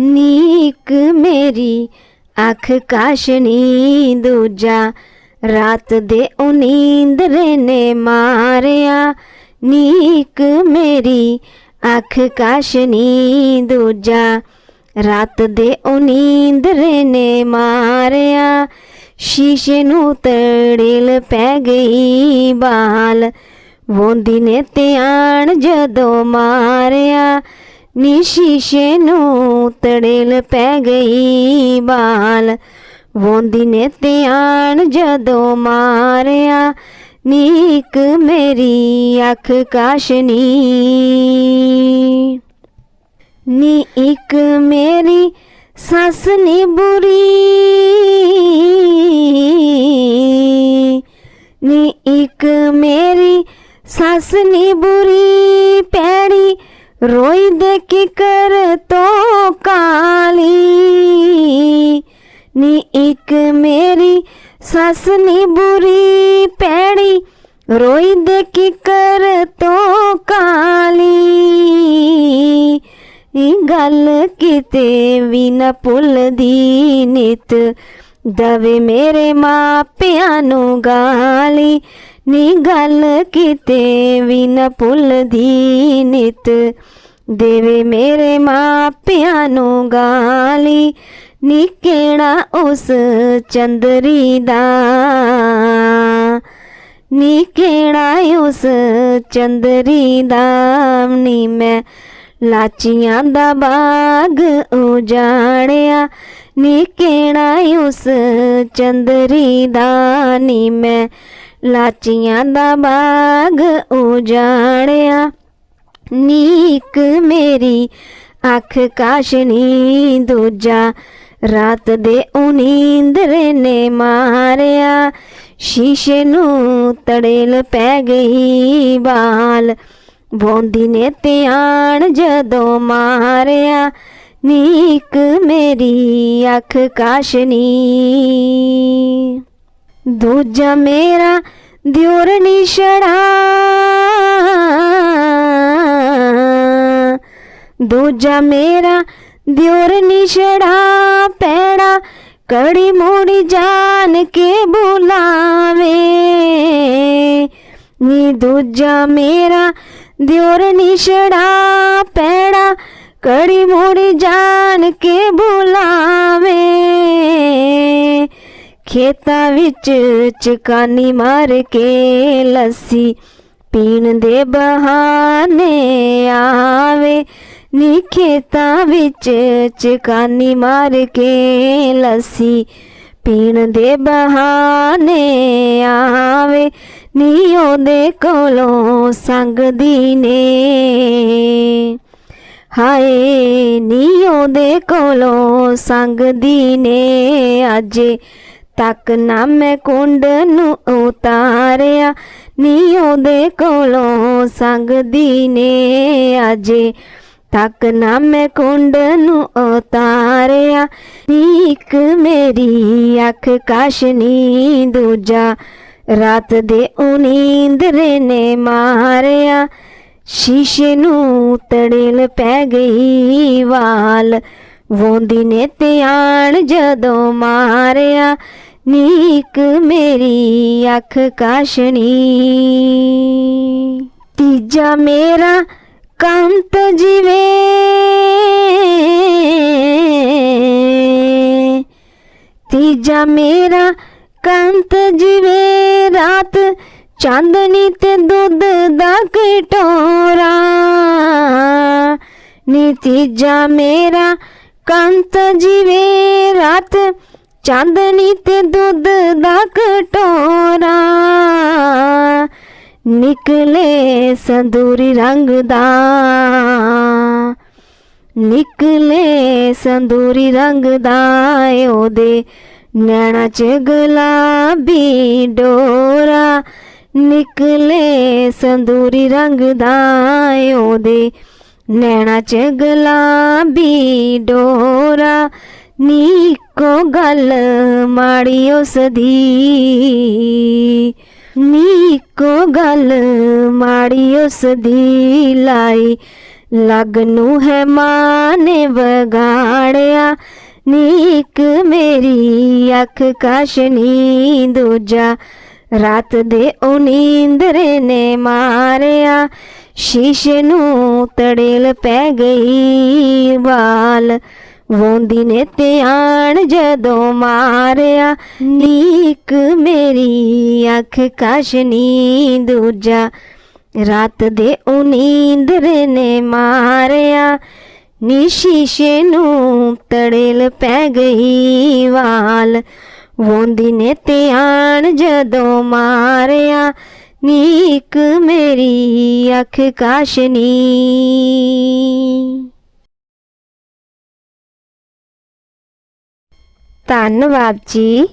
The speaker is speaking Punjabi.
ਨੀਕ ਮੇਰੀ ਅੱਖ ਕਾਸ਼ਨੀ ਦੂਜਾ ਰਾਤ ਦੇ ਉਹ ਨੀਂਦਰੇ ਨੇ ਮਾਰਿਆ। ਨੀਕ ਮੇਰੀ ਅੱਖ ਕਾਸ਼ਨੀ ਦੂਜਾ ਰਾਤ ਦੇ ਉਹ ਨੀਂਦਰੇ ਨੇ ਮਾਰਿਆ। ਸ਼ੀਸ਼ੇ ਨੂੰ ਤੜਿਲ ਪੈ ਗਈ ਬਾਲ। ਵੋਂਦੀ ਨੇ ਧਿਆਨ ਜਦੋਂ ਮਾਰਿਆ। ਨੀ ਸ਼ੀਸ਼ੇ ਨੂੰ ਤੜੇਲ ਪੈ ਗਈ ਬਾਲ। ਵੋਂਦੀ ਨੇ ਧਿਆਨ ਜਦੋਂ ਮਾਰਿਆ, ਨੀਕ ਮੇਰੀ ਅੱਖ ਕਾਸ਼ਨੀ। ਨੀ ਇੱਕ ਮੇਰੀ ਸੱਸ ਨੀ ਬੁਰੀ। ਨੀ ਇੱਕ ਮੇਰੀ ਸੱਸ ਨੀ ਬੁਰੀ, ਪੈ ਰੋਈ ਦੇ ਕੀ ਕਰ ਤੋ ਕਾਲੀ। ਨੀ ਇੱਕ ਮੇਰੀ ਸੱਸ ਨੀ ਬੁਰੀ ਪੈੜੀ ਰੋਈ ਦੇ ਕੀ ਕਰ ਤੋ ਕਾਲੀ। ਇਹ ਗੱਲ ਕਿਤੇ ਵੀ ਨਾ ਭੁੱਲਦੀ ਨਿਤ। ਦਵੇ ਮੇਰੇ ਮਾਪਿਆਂ ਨੂੰ ਗਾਲੀ। ਨੀ ਗੱਲ ਕਿਤੇ ਵੀ ਨਾ ਭੁੱਲਦੀ ਨਿਤ। ਦੇਵੇ ਮੇਰੇ ਮਾਪਿਆਂ ਨੂੰ ਗਾਲੀ, ਨੀ ਕਿਹੜਾ ਉਸ ਚੰਦਰੀ ਦਾ। ਨੀ ਕਿਹੜਾ ਉਸ ਚੰਦਰੀ ਦਾ, ਨੀ ਮੈਂ ਲਾਚੀਆਂ ਦਾ ਬਾਗ ਉਜਾੜਿਆ। ਨੀ ਕਿਹੜਾ ਉਸ ਚੰਦਰੀ ਦਾ, ਨੀ ਮੈਂ ਲਾਚੀਆਂ ਦਾ ਬਾਗ ਉਜਾੜਿਆ ਨੀਕ ਮੇਰੀ ਅੱਖ ਕਾਸ਼ਨੀ ਦੂਜਾ ਰਾਤ ਦੇ ਉਹ ਨੇ ਮਾਰਿਆ। ਸ਼ੀਸ਼ੇ ਨੂੰ ਤੜੇਲ ਪੈ ਗਈ ਬਾਲ ਬੋਂਦੀ ਨੇ ਧਿਆਨ ਜਦੋਂ ਮਾਰਿਆ। ਨੀਕ ਮੇਰੀ ਅੱਖ ਕਾਸ਼ਨੀ। ਦੂਜਾ ਮੇਰਾ ਦਿਉਰ ਨਿਸ਼ੜਾ ਦੂਜਾ ਮੇਰਾ ਦਿਉਰ ਨਿਸ਼ੜਾ ਪੈੜਾ ਕੜੀ ਮੋੜੀ ਜਾਣ ਕੇ ਬੁਲਾਵੇ ਨੀ ਦੂਜਾ ਮੇਰਾ ਦਿਉਰ ਨਿਸ਼ੜਾ ਪੈੜਾ ਕੜੀ ਮੋੜੀ ਜਾਣ ਕੇ ਬੁਲਾਵੇ ਖੇਤਾਂ ਵਿੱਚ ਚਕਾਨੀ ਮਾਰ ਕੇ ਲੱਸੀ ਪੀਣ ਦੇ ਬਹਾਨੇ ਆਵੇ। ਨੀ ਖੇਤਾਂ ਵਿੱਚ ਚਕਾਨੀ ਮਾਰ ਕੇ ਲੱਸੀ ਪੀਣ ਦੇ ਬਹਾਨੇ ਆਵੇ। ਨੀ ਉਹਦੇ ਕੋਲੋਂ ਸੰਗਦੀ ਨੇ। ਹਾਏ, ਨੀ ਉਹਦੇ ਕੋਲੋਂ ਸੰਗਦੀ ਨੇ। ਅਜੇ ਤੱਕ ਨਾ ਮੈਂ ਕੁੰਡ ਨੂੰ ਉਤਾਰਿਆ, ਨੀ ਉਹਦੇ ਕੋਲੋਂ ਸੰਗਦੀ ਨੇ ਅਜੇ। ਤੱਕ ਨਾ ਮੈਂ ਕੁੰਡ ਨੂੰ ਉਤਾਰਿਆ ਨੀਕ ਮੇਰੀ ਅੱਖ ਕਾਸ਼ਨੀ ਦੂਜਾ। ਰਾਤ ਦੇ ਉਹ ਨੇ ਮਾਰਿਆ, ਸ਼ੀਸ਼ੇ ਨੂੰ ਤੜੇਲ ਪੈ ਗਈ ਵਾਲ। ਵੋਂਦੀ ਨੇ ਧਿਆਨ ਜਦੋਂ ਮਾਰਿਆ, ਨੀਕ ਮੇਰੀ ਅੱਖ ਕਾਸ਼ਣੀ। ਤੀਜਾ ਮੇਰਾ ਕੰਤ ਜਿਵੇਂ। ਤੀਜਾ ਮੇਰਾ ਕੰਤ ਜਿਵੇਂ ਰਾਤ ਚਾਂਦਨੀ ਤੇ ਦੁੱਧ ਦਾ ਕਟੋਰਾ। ਨੀ ਤੀਜਾ ਮੇਰਾ ਕੰਤ ਜਿਵੇਂ ਰਾਤ ਚਾਂਦਨੀ ਤੇ ਦੁੱਧ ਦਾ ਕਟੋਰਾ। ਨਿਕਲੇ ਸੰਦੂਰੀ ਰੰਗ ਦਾ। ਨਿਕਲੇ ਸੰਦੂਰੀ ਰੰਗ ਦਾ ਏ ਉਹਦੇ ਨੈਣਾ ਚ ਗੁਲਾਬੀ ਡੋਰਾ। ਨਿਕਲੇ ਸੰਦੂਰੀ ਰੰਗ ਦਾ ਏ ਉਹਦੇ ਨੈਣਾ ਚ ਗੁਲਾਬੀ ਡੋਰਾ, ਨੀਕੋ ਗੱਲ ਮਾੜੀ ਉਸ ਦੀ ਨੀਕੋ ਗੱਲ ਮਾੜੀ ਉਸ ਦੀ ਲਾਈ, ਲਗ ਨੂੰ ਹੈ ਮਾਂ ਨੇ ਵਗਾੜ ਨੀਕ ਮੇਰੀ ਅੱਖ ਕਾਸ਼ਨੀ ਦੂਜਾ, ਰਾਤ ਦੇ ਉਹ ਨੀਂਦਰੇ ਨੇ ਮਾਰਿਆ। ਸ਼ੀਸ਼ੇ ਨੂੰ ਤੜੇਲ ਪੈ ਗਈ ਵਾਲ। ਵੋਂਦੀ ਨੇ ਧਿਆਨ ਜਦੋਂ ਮਾਰਿਆ ਨੀਕ ਮੇਰੀ ਅੱਖ ਕਾਸ਼ਨੀ ਦੂਜਾ ਰਾਤ ਦੇ ਉਹ ਨੀਂਦਰੇ ਨੇ ਮਾਰਿਆ, ਨੀ ਸ਼ੀਸ਼ੇ ਨੂੰ ਤੜੇਲ ਪੈ ਗਈ ਵਾਲ। ਵੋਂਦੀ ਨੇ ਧਿਆਨ ਜਦੋਂ ਮਾਰਿਆ ਨੀਕ ਮੇਰੀ ਅੱਖ ਕਾਸ਼ਨੀ। ਧੰਨਵਾਦ ਜੀ।